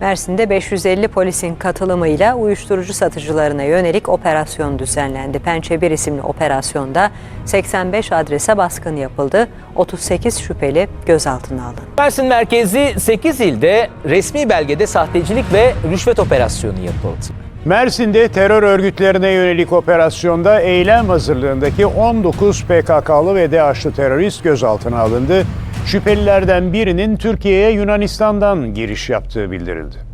Mersin'de 550 polisin katılımıyla uyuşturucu satıcılarına yönelik operasyon düzenlendi. Pençe 1 isimli operasyonda 85 adrese baskın yapıldı. 38 şüpheli gözaltına alındı. Mersin merkezi 8 ilde resmi belgede sahtecilik ve rüşvet operasyonu yapıldı. Mersin'de terör örgütlerine yönelik operasyonda eylem hazırlığındaki 19 PKK'lı ve DAEŞ'lı terörist gözaltına alındı. Şüphelilerden birinin Türkiye'ye Yunanistan'dan giriş yaptığı bildirildi.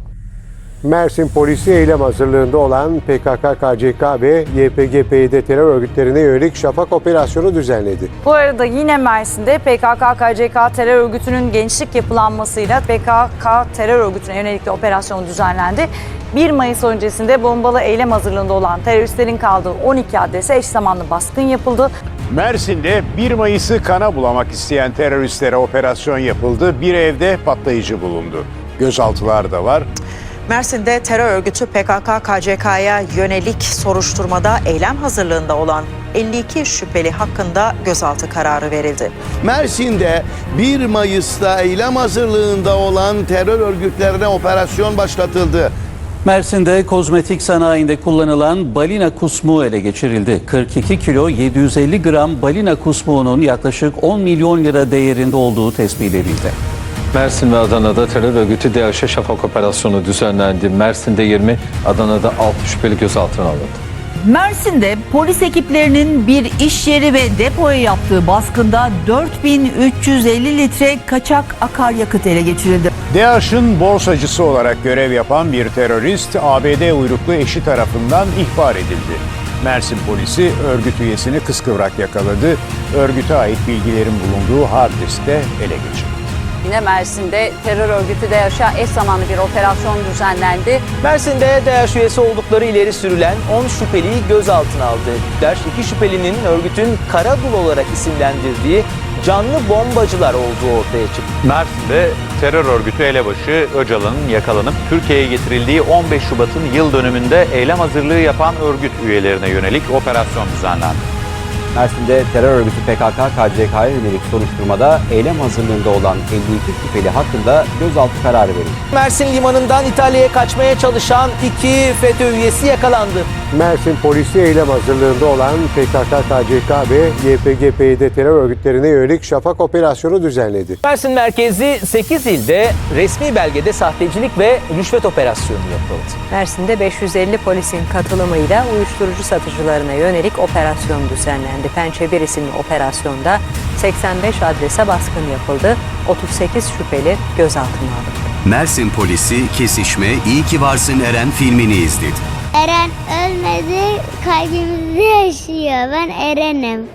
Mersin polisi eylem hazırlığında olan PKK, KCK ve YPG-PYD terör örgütlerine yönelik şafak operasyonu düzenledi. Bu arada yine Mersin'de PKK-KCK terör örgütünün gençlik yapılanmasıyla PKK terör örgütüne yönelik de operasyon düzenlendi. 1 Mayıs öncesinde bombalı eylem hazırlığında olan teröristlerin kaldığı 12 adrese eş zamanlı baskın yapıldı. Mersin'de 1 Mayıs'ı kana bulamak isteyen teröristlere operasyon yapıldı. Bir evde patlayıcı bulundu. Gözaltılar da var. Mersin'de terör örgütü PKK-KCK'ya yönelik soruşturmada eylem hazırlığında olan 52 şüpheli hakkında gözaltı kararı verildi. Mersin'de 1 Mayıs'ta eylem hazırlığında olan terör örgütlerine operasyon başlatıldı. Mersin'de kozmetik sanayinde kullanılan balina kusmuğu ele geçirildi. 42 kilo 750 gram balina kusmuğunun yaklaşık 10 milyon lira değerinde olduğu tespit edildi. Mersin ve Adana'da terör örgütü DAEŞ'e şafak operasyonu düzenlendi. Mersin'de 20, Adana'da 6 şüpheli gözaltına alındı. Mersin'de polis ekiplerinin bir iş yeri ve depoya yaptığı baskında 4350 litre kaçak akaryakıt ele geçirildi. DAEŞ'ın borsacısı olarak görev yapan bir terörist ABD uyruklu eşi tarafından ihbar edildi. Mersin polisi örgüt üyesini kıskıvrak yakaladı. Örgüte ait bilgilerin bulunduğu hard diskte ele geçirildi. Yine Mersin'de terör örgütü DAEŞ'a eş zamanlı bir operasyon düzenlendi. Mersin'de DAEŞ üyesi oldukları ileri sürülen 10 şüpheliyi gözaltına aldı. DAEŞ iki şüphelinin örgütün Karadul olarak isimlendirdiği canlı bombacılar olduğu ortaya çıktı. Mersin'de terör örgütü elebaşı Öcalan'ın yakalanıp Türkiye'ye getirildiği 15 Şubat'ın yıl dönümünde eylem hazırlığı yapan örgüt üyelerine yönelik operasyon düzenlendi. Mersin'de terör örgütü PKK, KCK'ya yönelik soruşturmada eylem hazırlığında olan 52 şüpheli hakkında gözaltı kararı verildi. Mersin limanından İtalya'ya kaçmaya çalışan iki FETÖ üyesi yakalandı. Mersin polisi eylem hazırlığında olan PKK, KCK ve YPG-PYD terör örgütlerine yönelik şafak operasyonu düzenledi. Mersin merkezi 8 ilde resmi belgede sahtecilik ve rüşvet operasyonu yapıldı. Mersin'de 550 polisin katılımıyla uyuşturucu satıcılarına yönelik operasyon düzenlendi. Pençe 1 isimli operasyonda 85 adrese baskın yapıldı. 38 şüpheli gözaltına alındı. Mersin polisi Kesişme İyi Ki Varsın Eren filmini izledi. Eren ölmedi, kalbimizde yaşıyor. Ben Eren'im.